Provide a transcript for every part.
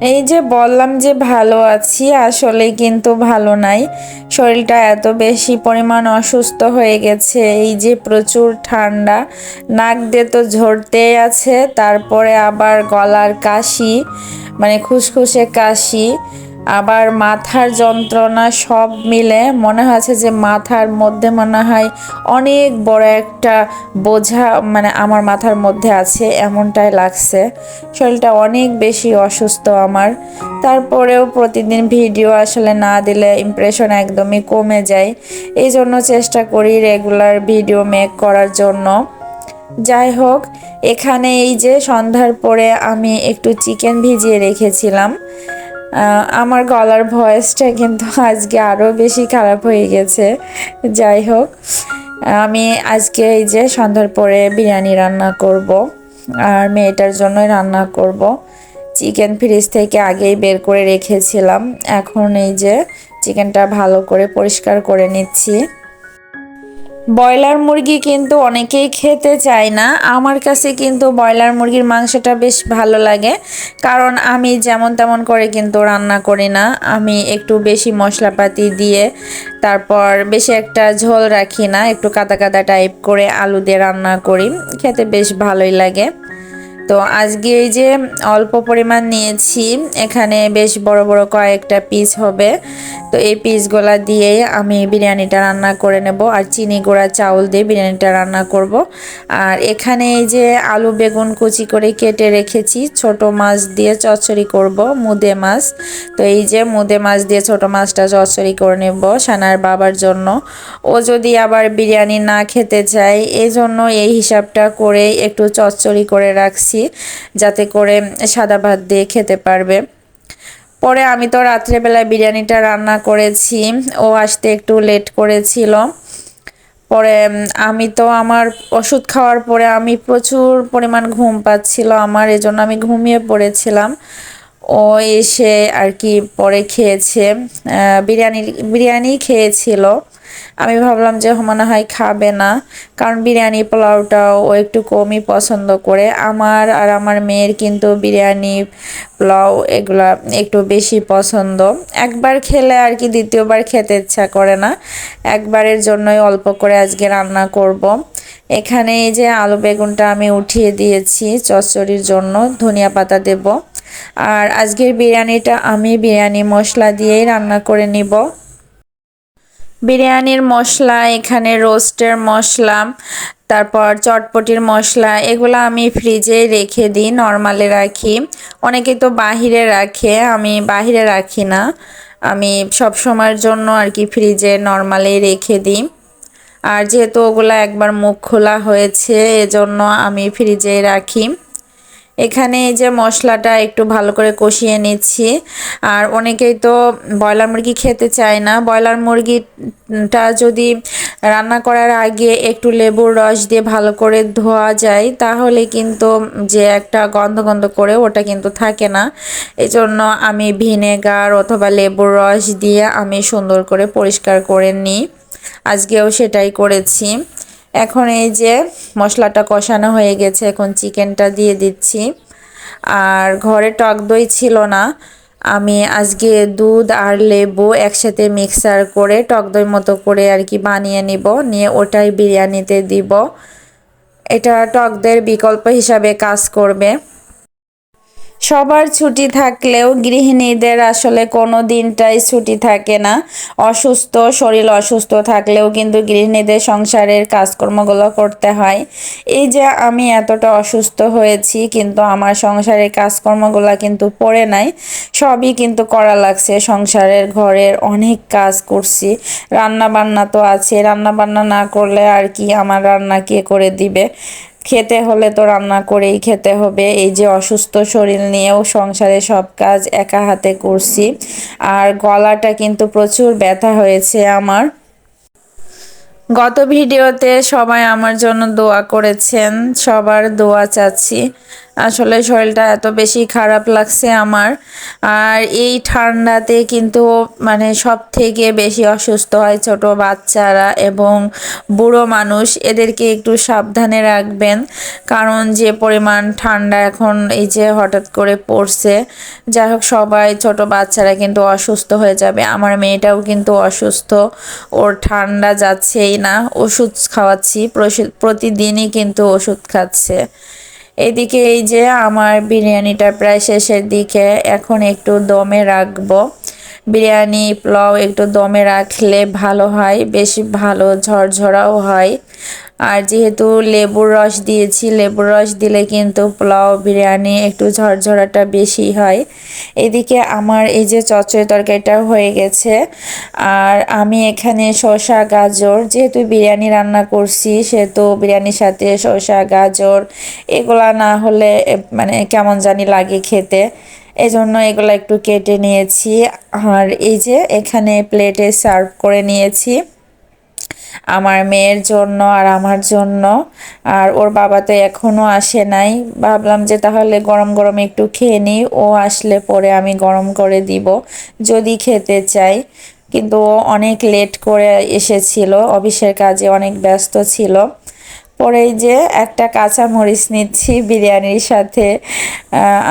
এই যে বললাম যে ভালো আছি আসলে কিন্তু ভালো নাই। শরীরটা এত বেশি পরিমাণ অসুস্থ হয়ে গেছে, এই যে প্রচুর ঠান্ডা। নাক দিয়ে তো ঝরতেই আছে, তারপরে আবার গলার কাশি মানে খুসখুসে কাশি। আবার মাথার যন্ত্রণা সব মিলে মনে হচ্ছে যে মাথার মধ্যে মনে হয় অনেক বড় একটা বোঝা মানে আমার মাথার মধ্যে আছে, এমনটাই লাগছে। শরীরটা অনেক বেশি অসুস্থ আমার। তারপরেও প্রতিদিন ভিডিও আসলে না দিলে ইমপ্রেশন একদমই কমে যায়। এই জন্য চেষ্টা করি রেগুলার ভিডিও মেক করার জন্য। যাই হোক, এখানে এই যে সন্ধ্যার পরে আমি একটু চিকেন ভিজিয়ে রেখেছিলাম। আমার গলার ভয়েসটা কিন্তু আজকে আরও বেশি খারাপ হয়ে গেছে। যাই হোক, আমি আজকে এই যে সন্ধ্যার পরে বিরিয়ানি রান্না করব আর মেয়েটার জন্যই রান্না করব। চিকেন ফ্রিজ থেকে আগেই বের করে রেখেছিলাম। এখন এই যে চিকেনটা ভালো করে পরিষ্কার করে নিচ্ছি। ব্রয়লার মুরগি কিন্তু অনেকেই খেতে চায় না। আমার কাছে কিন্তু ব্রয়লার মুরগির মাংসটা বেশ ভালো লাগে। কারণ আমি যেমন তেমন করে কিন্তু রান্না করি না। আমি একটু বেশি মশলাপাতি দিয়ে তারপর বেশি একটা ঝোল রাখি না। একটু কাদা কাদা টাইপ করে আলু দিয়ে রান্না করি। খেতে বেশ ভালোই লাগে। তো আজকে এই যে অল্প পরিমাণ নিয়েছি, এখানে বেশ বড় বড় কয়েকটা পিস হবে। তো এই পিসগুলা দিয়ে আমি বিরিয়ানিটা রান্না করে নেব আর চিনি গুঁড়া চাউল দিয়ে বিরিয়ানিটা রান্না করব। আর এখানে এই যে আলু বেগুন কুচি করে কেটে রেখেছি, ছোট মাছ দিয়ে চচ্চড়ি করব, মুদে মাছ। তো এই যে মুদে মাছ দিয়ে ছোট মাছটা চচ্চড়ি করে নেব সানার বাবার জন্য। ও যদি আবার বিরিয়ানি না খেতে চায় এই জন্য এই হিসাবটা করে একটু চচ্চড়ি করে রাখছি। রেখেছি যাতে করে সাদা ভাত দিয়ে খেতে পারবে। পরে আমি তো রাত্রেবেলায় বিরিয়ানিটা রান্না করেছি, ও আসতে একটু লেট করেছিল। পরে আমি তো আমার ওষুধ খাওয়ার পরে আমি প্রচুর পরিমাণ ঘুম পাচ্ছিল আমার, এজন্য আমি ঘুমিয়ে পড়েছিলাম। ও এসে আর কি পরে খেয়েছে বিরিয়ানি বিরিয়ানি খেয়েছিল। আমি ভাবলাম যে মনে হয় খাবে না, কারণ বিরিয়ানি পোলাওটাও ও একটু কমই পছন্দ করে। আমার আর আমার মেয়ের কিন্তু বিরিয়ানি পোলাও এগুলা একটু বেশি পছন্দ। একবার খেলে আর কি দ্বিতীয়বার খেতে ইচ্ছা করে না। একবারের জন্যই অল্প করে আজকে রান্না করব। এখানে এই যে আলু বেগুনটা আমি উঠিয়ে দিয়েছি, চচ্চড়ির জন্য ধনিয়া পাতা দেব। আর আজকের বিরিয়ানিটা আমি বিরিয়ানি মশলা দিয়েই রান্না করে নিব। বিরিয়ানির মশলা, এখানে রোস্টের মশলা, তারপর চটপটির মশলা, এগুলো আমি ফ্রিজে রেখে দিই, নর্মালে রাখি। অনেকে তো বাহিরে রাখে, আমি বাহিরে রাখি না। আমি সব সময়ের জন্য আর কি ফ্রিজে নর্মালি রেখে দিই। আর যেহেতু ওগুলো একবার মুখ খোলা হয়েছে, এজন্য আমি ফ্রিজে রাখি। এখানে এই যে মশলাটা একটু ভালো করে কষিয়ে নিচ্ছি। আর অনেকেই তো ব্রয়লার মুরগি খেতে চায় না। ব্রয়লার মুরগিটা যদি রান্না করার আগে একটু লেবুর রস দিয়ে ভালো করে ধোয়া যায়, তাহলে কিন্তু যে একটা গন্ধ গন্ধ করে ওটা কিন্তু থাকে না। এজন্য আমি ভিনেগার অথবা লেবুর রস দিয়ে আমি সুন্দর করে পরিষ্কার করে নিই। আজকেও সেটাই করেছি। এখন এই যে মশলাটা কষানো হয়ে গেছে, এখন চিকেনটা দিয়ে দিচ্ছি। আর ঘরে টক দই ছিল না, আমি আজকে দুধ আর লেবু একসাথে মিক্সার করে টক দই মতো করে আর কি বানিয়ে নিব, নিয়ে ওটাই বিরিয়ানিতে দিব। এটা টক দইয়ের বিকল্প হিসাবে কাজ করবে। সবার ছুটি থাকলেও গৃহিণীদের আসলে কোনো দিনটাই ছুটি থাকে না। অসুস্থ, শরীর অসুস্থ থাকলেও কিন্তু গৃহিণীদের সংসারের কাজকর্মগুলো করতে হয়। এই যে আমি এতটা অসুস্থ হয়েছি, কিন্তু আমার সংসারের কাজকর্মগুলো কিন্তু পড়ে নাই, সবই কিন্তু করা লাগছে। সংসারের ঘরের অনেক কাজ করছি রান্না বান্না তো আছে। রান্না বান্না না করলে আর কি আমার রান্না কে করে দিবে? খেতে হলে তো রান্না করেই খেতে হবে। এই যে অসুস্থ শরীর নিয়েও সংসারে সব কাজ একা হাতে করছি। আর গলাটা কিন্তু প্রচুর ব্যথা হয়েছে আমার। গত ভিডিওতে সবাই আমার জন্য দোয়া করেছেন, সবার দোয়া চাচ্ছি। আসলে শরীরটা এত বেশি খারাপ লাগছে আমার। আর এই ঠান্ডাতে কিন্তু মানে সব থেকে বেশি অসুস্থ হয় ছোট বাচ্চারা এবং বুড়ো মানুষ। এদেরকে একটু সাবধানে রাখবেন, কারণ যে পরিমাণ ঠান্ডা এখন এই যে হঠাৎ করে পড়ছে, যাই হোক সবাই ছোট বাচ্চারা কিন্তু অসুস্থ হয়ে যাবে। আমার মেয়েটাও কিন্তু অসুস্থ, ওর ঠান্ডা যাচ্ছেই না। ওষুধ খাওয়াচ্ছি প্রতিদিনই কিন্তু ওষুধ খাচ্ছে। এদিকে এই যে আমার বিরিয়ানিটা প্রায় শেষের দিকে, এখন একটু দমে রাখব। বিরিয়ানি, পোলাও একটু দমে রাখলে ভালো হয়, বেশি ভালো ঝরঝরাও হয়। আর যেহেতু লেবুর রস দিয়েছি, লেবুর রস দিলে কিন্তু পোলাও, বিরিয়ানি একটু ঝরঝরাটা বেশি হয়। এদিকে আমার এই যে চচ্চড়ি তরকারিটা হয়ে গেছে। আর আমি এখানে শসা, গাজর, যেহেতু বিরিয়ানি রান্না করছি, সেহেতু বিরিয়ানির সাথে শসা, গাজর, এগুলা না হলে মানে কেমন জানি লাগে খেতে। এজন্য এগুলো একটু কেটে নিয়েছি। আর এই যে এখানে প্লেটে সার্ভ করে নিয়েছি। আমার মেয়ের জন্য আর আমার জন্য। আর ওর বাবা তো এখনও আসে নাই। ভাবলাম যে তাহলে গরম গরম একটু খেয়ে নিই। ও আসলে পরে আমি গরম করে দিব, যদি খেতে চাই। কিন্তু ও অনেক লেট করে এসেছিল, অফিসের কাজে অনেক ব্যস্ত ছিল। পরে যে একটা কাঁচামরিচ নিচ্ছি বিরিয়ানির সাথে।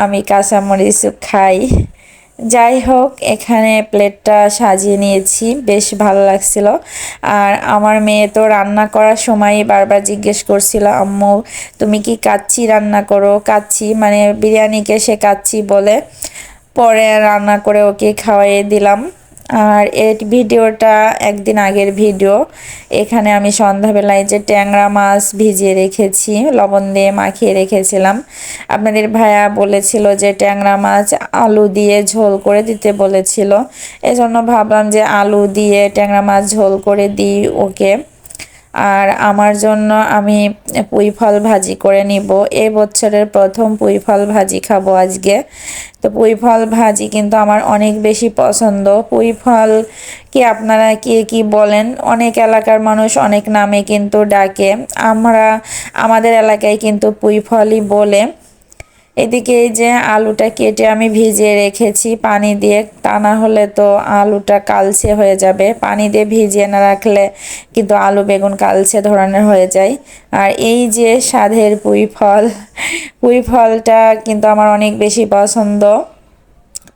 আমি কাঁচামরিচ খাই। যাই হোক, এখানে প্লেটটা সাজিয়ে নিয়েছি, বেশ ভালো লাগছিল। আর আমার মেয়ে তো রান্না করার সময় বারবার জিজ্ঞেস করছিল, আম্মু, তুমি কি কাচ্ছি রান্না করো? কাচ্ছি মানে বিরিয়ানিকে সে কাচ্ছি বলে, পরে রান্না করে ওকে খাওয়াইয়ে দিলাম। আর এই ভিডিওটা একদিন আগের ভিডিও। এখানে আমি সন্ধ্যাবেলায় যে ট্যাংরা মাছ ভিজিয়ে রেখেছি, লবণ দিয়ে মাখিয়ে রেখেছিলাম। আপনাদের ভাইয়া বলেছিল যে ট্যাংরা মাছ আলু দিয়ে ঝোল করে দিতে বলেছিল। এজন্য ভাবলাম যে আলু দিয়ে ট্যাংরা মাছ ঝোল করে দিই ওকে। আর আমার জন্য আমি পুঁই ফল ভাজি করে নিব। এ বছরের প্রথম পুঁই ফল ভাজি খাব আজকে। তো পুঁই ফল ভাজি কিন্তু আমার অনেক বেশি পছন্দ। পুঁই ফল কি আপনারা কে কি বলেন? অনেক এলাকার মানুষ অনেক নামে কিন্তু ডাকে। আমরা, আমাদের এলাকায় কিন্তু পুঁই ফলই বলে। এদিকে এই যে আলুটা কেটে আমি ভিজিয়ে রেখেছি, পানি দিয়ে, তা না হলে তো আলুটা কালচে হয়ে যাবে। পানি দিয়ে ভিজিয়ে না রাখলে কিন্তু আলু বেগুন কালচে ধরনের হয়ে যায়। আর এই যে স্বাদের পুঁই ফল, পুঁই ফলটা কিন্তু আমার অনেক বেশি পছন্দ।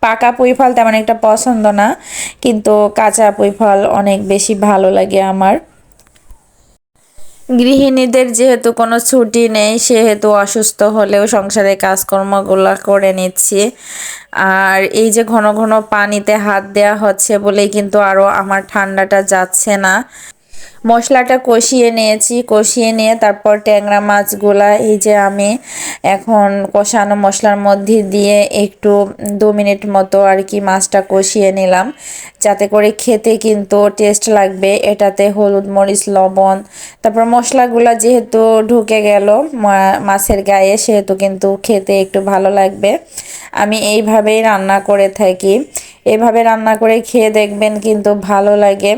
পাকা পুঁই ফল তেমন একটা পছন্দ না, কিন্তু কাঁচা পুঁই ফল অনেক বেশি ভালো লাগে আমার। গৃহিণীদের যেহেতু কোনো ছুটি নেই, সেহেতু অসুস্থ হলেও সংসারে কাজকর্মগুলো করে নিচ্ছি। আর এই যে ঘন ঘন পানিতে হাত দেওয়া হচ্ছে বলেই কিন্তু আরও আমার ঠান্ডাটা যাচ্ছে না। মশলাটা কষিয়ে নিয়েছি, কষিয়ে নিয়ে তারপর ট্যাংরা মাছগুলা এই যে আমি এখন কষানো মশলার মধ্যে দিয়ে একটু দু মিনিট মতো আর কি মাছটা কষিয়ে নিলাম। যাতে করে খেতে কিন্তু টেস্ট লাগবে। এটাতে হলুদ মরিচ, লবণ, তারপর মশলাগুলা যেহেতু ঢুকে গেল মাছের গায়ে সেহেতু কিন্তু খেতে একটু ভালো লাগবে। আমি এইভাবেই রান্না করে থাকি। এভাবে রান্না করে খেয়ে দেখবেন কিন্তু ভালো লাগে।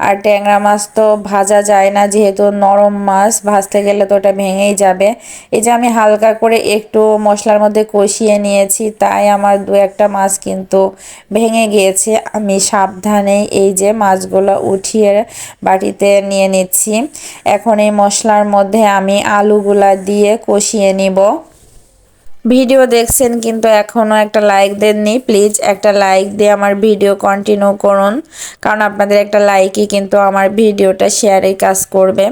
আর ট্যাংরা মাছ তো ভাজা যায় না, যেহেতু নরম মাছ, ভাজতে গেলে তো ওটা ভেঙেই যাবে। এই যে আমি হালকা করে একটু মশলার মধ্যে কষিয়ে নিয়েছি, তাই আমার দু একটা মাছ কিন্তু ভেঙে গিয়েছে। আমি সাবধানে এই যে মাছগুলো উঠিয়ে বাটিতে নিয়ে নিচ্ছি। এখন এই মশলার মধ্যে আমি আলুগুলা দিয়ে কষিয়ে নিব। ভিডিও দেখছেন কিন্তু এখনও একটা লাইক দেননি প্লিজ একটা লাইক দিয়ে আমার ভিডিও কন্টিনিউ করুন। কারণ আপনাদের একটা লাইকই কিন্তু আমার ভিডিওটা শেয়ারের কাজ করবে।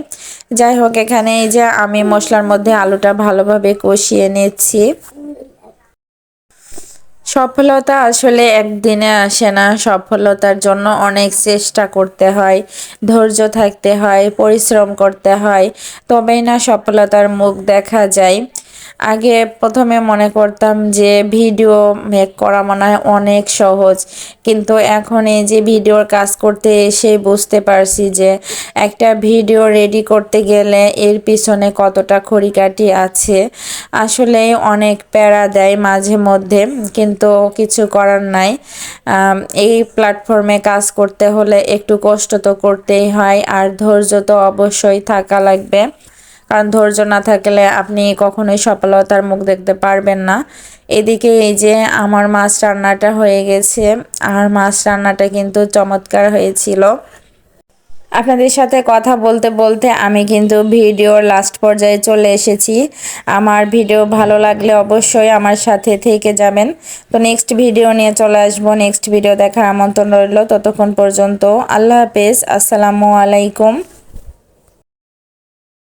যাই হোক, এখানে এই যে আমি মশলার মধ্যে আলুটা ভালোভাবে কষিয়ে নিচ্ছি। সফলতা আসলে একদিনে আসে না, সফলতার জন্য অনেক চেষ্টা করতে হয়, ধৈর্য থাকতে হয়, পরিশ্রম করতে হয়, তবেই না সফলতার মুখ দেখা যায়। আগে প্রথমে মনে করতাম যে ভিডিও মেক করা মনে হয় অনেক সহজ। কিন্তু এখন এই যে ভিডিওর কাজ করতে এসে বুঝতে পারছি যে একটা ভিডিও রেডি করতে গেলে এর পিছনে কতটা খড়িকাটি আছে। আসলে অনেক প্যারা দেয় মাঝে মধ্যে, কিন্তু কিছু করার নাই। এই প্ল্যাটফর্মে কাজ করতে হলে একটু কষ্ট তো করতেই হয়, আর ধৈর্য তো অবশ্যই থাকা লাগবে। কারণ ধৈর্য না থাকলে আপনি কখনোই সফলতার মুখ দেখতে পারবেন না। এদিকে এই যে আমার মাছ রান্নাটা হয়ে গেছে, আর মাছ রান্নাটা কিন্তু চমৎকার হয়েছিল। আপনাদের সাথে কথা বলতে বলতে আমি কিন্তু ভিডিওর লাস্ট পর্যায়ে চলে এসেছি। আমার ভিডিও ভালো লাগলে অবশ্যই আমার সাথে থেকে যাবেন। তো নেক্সট ভিডিও নিয়ে চলে আসব। নেক্সট ভিডিও দেখার আমন্ত্রণ রইল ততক্ষণ পর্যন্ত। আল্লাহ হাফেজ। আসসালামু আলাইকুম।